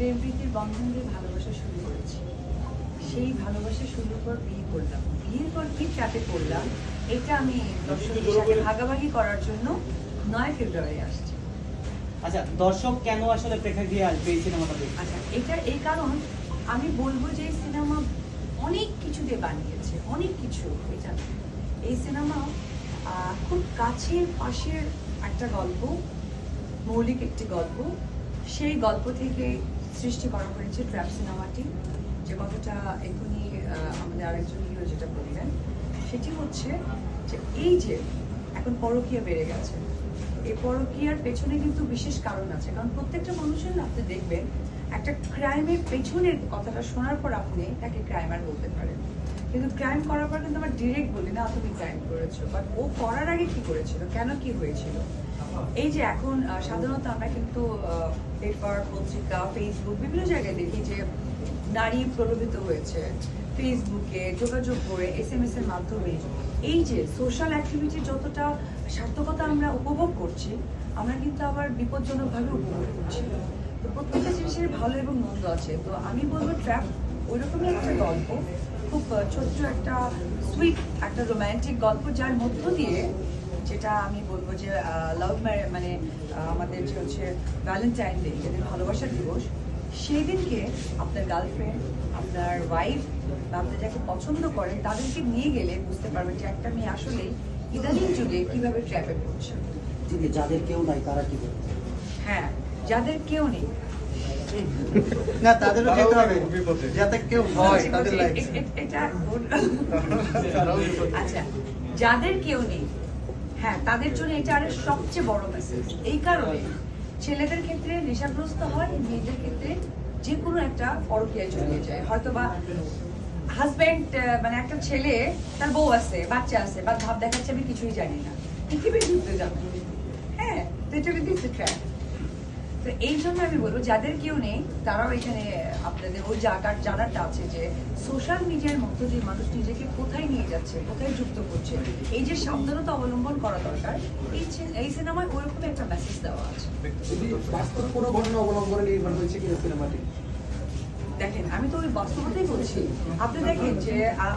প্রেম প্রীতির বন্ধন দিয়ে ভালোবাসা শুরু করেছি। সেই ভালোবাসা শুরুর পর বিয়ে করলাম। বিয়ের পর কি ট্র্যাপে পড়লাম এটা আমি দর্শকদের সাথে ভাগাভাগি করার জন্য নয় ফেব্রুয়ারি আসছে। আচ্ছা দর্শক কেন আসলে প্রেক্ষাগৃহে আসবে এই সিনেমাটা আচ্ছা এটা এই কারণ আমি বলব যে এই সিনেমা অনেক কিছু দিয়ে বানিয়েছে অনেক কিছু এটা। এই সিনেমা খুব কাছের পাশের একটা গল্প মৌলিক একটি গল্প। সেই গল্প থেকে সৃষ্টি করা হয়েছে ট্র্যাপ সিনেমাটি। যে কথাটা এখনই আমাদের আরেকজন হিরো যেটা বললেন, সেটি হচ্ছে যে এই যে এখন পরকীয়া বেড়ে গেছে, এই পরকীয়ার পেছনে কিন্তু বিশেষ কারণ আছে। কারণ প্রত্যেকটা মানুষের আপনি দেখবেন, একটা ক্রাইমের পেছনের কথাটা শোনার পর আপনি তাকে ক্রাইমার বলতে পারেন। কিন্তু ক্রাইম করার পর কিন্তু আমরা ডিরেক্ট বলি না, তুমি ক্রাইম করেছ। বাট ও করার আগে কি করেছিল? কেন কি হয়েছিল? এই যে এখন সাধারণত আমরা কিন্তু পেপার, পত্রিকা ফেসবুক বিভিন্ন জায়গায় দেখি যে নারী প্রলোভিত হয়েছে। ফেসবুকে যোগাযোগ করে এস এম এস এর মাধ্যমে। এই যে সোশ্যাল অ্যাক্টিভিটির যতটা সার্থকতা আমরা উপভোগ করছি, আমরা কিন্তু আবার বিপজ্জনকভাবে উপভোগ করছি। তো প্রত্যেকটা জিনিসের ভালো এবং মন্দ আছে। তো আমি বলব ট্র্যাপ ওইরকমই একটা গল্প খুব ছোট্ট একটা সুইট একটা রোম্যান্টিক গল্প যার মধ্য দিয়ে যেটা আমি বলব যে লাভ ম্যারে মানে আমাদের যে হচ্ছে ভ্যালেন্টাইন ডে যেদিন ভালোবাসার দিবস সেই দিনকে আপনার গার্লফ্রেন্ড আপনার ওয়াইফ বা আপনি যাকে পছন্দ করেন তাদেরকে নিয়ে গেলে বুঝতে পারবেন যে একটা মেয়ে আসলেই ইদানিং যুগে কীভাবে ট্র্যাপে পড়ছে। দিদি যাদের কেউ নাই তারা কি হ্যাঁ যাদের কেউ নেই। না তাদেরও যেতে হবে। যাতে কেউ হয়। তাদের লাইফ এটা আচ্ছা যাদের কেউ নেই হ্যাঁ তাদের জন্য এটা আরে সবচেয়ে বড় মেসেজ এই কারণে ছেলেদের ক্ষেত্রে নেশাগ্রস্ত হয় মেয়েদের ক্ষেত্রে যে কোনো একটা পরকীয়ায় জড়িয়ে যায়। হয়তো বা হাজব্যান্ড মানে একটা ছেলে তার বউ আছে বাচ্চা আছে বা ভাব দেখাচ্ছে আমি কিছুই জানি না। পৃথিবী ঘুরতে যাবে। হ্যাঁ তো এটা কিন্তু তো এই জন্য আমি বলব যাদের কেউ নেই তারাও এখানে আপনাদের ওই জায়গার জানাটা আছে যে সোশ্যাল মিডিয়ার মধ্য যে মানুষ নিজেকে কোথায় নিয়ে যাচ্ছে কোথায় যুক্ত করছে এই যে সাবধানতা অবলম্বন করা দরকার এই এই সিনেমায় ওরকম একটা মেসেজ দেওয়া আছে। বাস্তব কোনো ঘটনা অবলম্বনে নির্ভর হয়েছে কিনা সিনেমাটি দেখেন আমি তো ওই বাস্তবতাই বলছি। আপনি দেখেন যে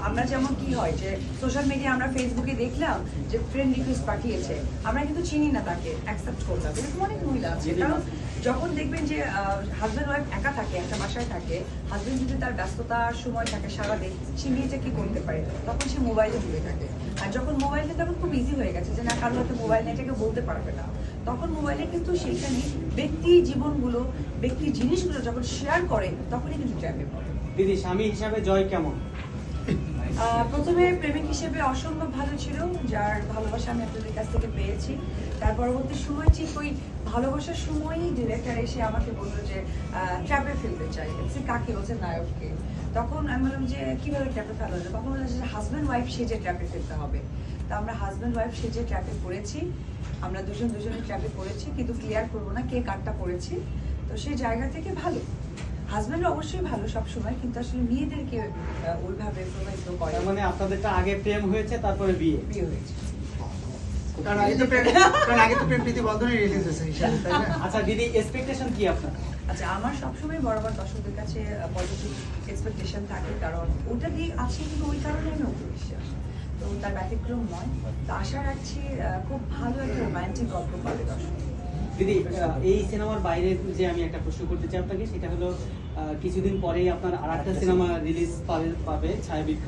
আমরা যেমন কি হয় যে সোশ্যাল মিডিয়া আমরা ফেসবুকে দেখলাম যে ফ্রেন্ড রিকোয়েস্ট পাঠিয়েছে। আমরা কিন্তু চিনি না তাকে অ্যাকসেপ্ট করলাম এরকম অনেক মহিলা আছে। কারণ যখন দেখবেন যে হাজব্যান্ড ওয়াইফ একা থাকে একটা বাসায় থাকে হাজব্যান্ড যদি তার ব্যস্ততার সময় থাকে সারাদিন সে মেয়েটা কি করতে পারে? তখন সে মোবাইলে ঘুরে থাকে। আর যখন মোবাইলটা তখন খুব ইজি হয়ে গেছে যে না কারও হয়তো মোবাইল নেই এটাকে বলতে পারবে না। তখন মোবাইলে কিন্তু সেইখানে ব্যক্তি জীবনগুলো, ব্যক্তি জিনিসগুলো যখন শেয়ার করে, তখনই কিন্তু ট্র্যাপে পড়ে দিদি, স্বামী হিসাবে জয় কেমন? প্রথমে প্রেমিক হিসেবে অসম্ভব ভালো ছিল, যার ভালোবাসা আমি আপনাদের কাছ থেকে পেয়েছি। তার পরবর্তী সময় ঠিক ওই ভালোবাসার সময়ই ডিরেক্টর এসে আমাকে বলল যে ট্র্যাপে ফেলতে চাই। সে কাকে? বলছে নায়ককে। তখন আমি বললাম যে, কীভাবে ট্র্যাপে ফেলা যায়? তখন বললাম যে হাজব্যান্ড ওয়াইফ সেজে ট্র্যাপে ফেলতে হবে। তা আমরা হাজব্যান্ড ওয়াইফ সেজে ট্র্যাপে পড়েছি। আমরা দুজন দুজনে ট্র্যাপে পড়েছি, কিন্তু ক্লিয়ার করব না কে কারটা পড়েছি। তো সেই জায়গা থেকে ভালো। হাজব্যান্ড অবশ্যই ভালো সবসময় কিন্তু আসলে মেয়েদেরকে ওইভাবে প্রভাবিত করে। মানে আপনাদেরটা আগে প্রেম হয়েছে তারপরে বিয়ে? বিয়ে হয়েছে। কারণ আগে তো প্রেম কারণ আগে তো প্রেম প্রীতি বন্ধনই রিলিজ হয়েছে হিসাবে তাই না আচ্ছা দিদি এক্সপেকটেশন কি আপনার? আচ্ছা আমার সবসময় বরাবর দর্শকদের কাছে পজিটিভ এক্সপেকটেশন থাকে কারণ ওটা দিয়ে আছে কিন্তু ওই কারণে আমি ওকে বিশ্বাস তো তার ব্যতিক্রম নয়। তো আশা রাখছি আহ, খুব ভালো একটা রোমান্টিক গল্প পাবে দর্শক দিদি এই সিনেমার বাইরে যে আমি একটা প্রশ্ন করতে চাই আপনাকে সেটা হলো কিছুদিন পরেই আপনার আর একটা সিনেমা রিলিজ পাবে পাবে ছায়াবৃক্ষ